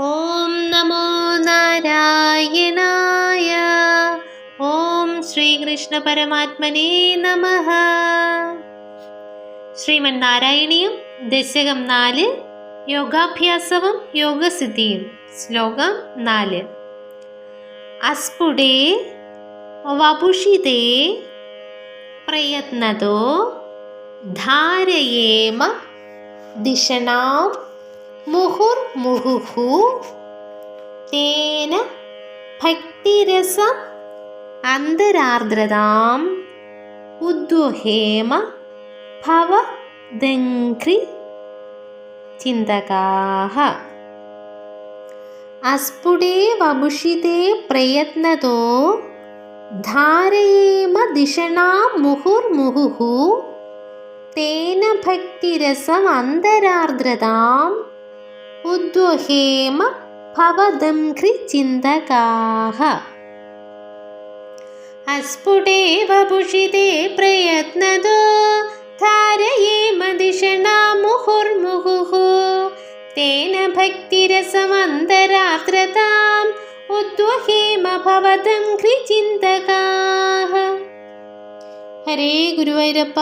ഓം നമോ നാരായണായ. ഓം ശ്രീകൃഷ്ണ പരമാത്മനേ നമ. ശ്രീമൻ നാരായണീയം ദശകം നാല് യോഗാഭ്യാസവും യോഗസിദ്ധിയും ശ്ലോകം നാല്. അസ്ഫുടേ വപുഷിതേ പ്രയത്നതോ ധാരയേമ ദിശണാം മുഹുർമുഹുഹു തേന ഭക്തിരസം അന്തരാർദ്രതാം. ഉദ്വഹേമ ഭവദംഘ്രി ചിന്തകാഹ. അസ്ഫുടേ വമുഷിതേ പ്രയത്നതോ. ധാരയേമ ദിഷണാം മുഹുർമുഹുഹു തേന ഭക്തിരസം അന്തരാർദ്രതാം. ഉദ്വഹേമ ഭവദംഘ്രി കൃചിന്തകാഹ അസ്ഫുടേവ ഭുഷിതേ പ്രയത്നതോ ധാരയേമ ദിഷണാം മുഹുർമുഹുഹു. തേന ഭക്തിരസമന്തരാർദ്രതാം ഉദ്വഹേമ ഭവദംഘ്രി കൃചിന്തകാഹ ഹരേ ഗുരുവൈരപ്പ.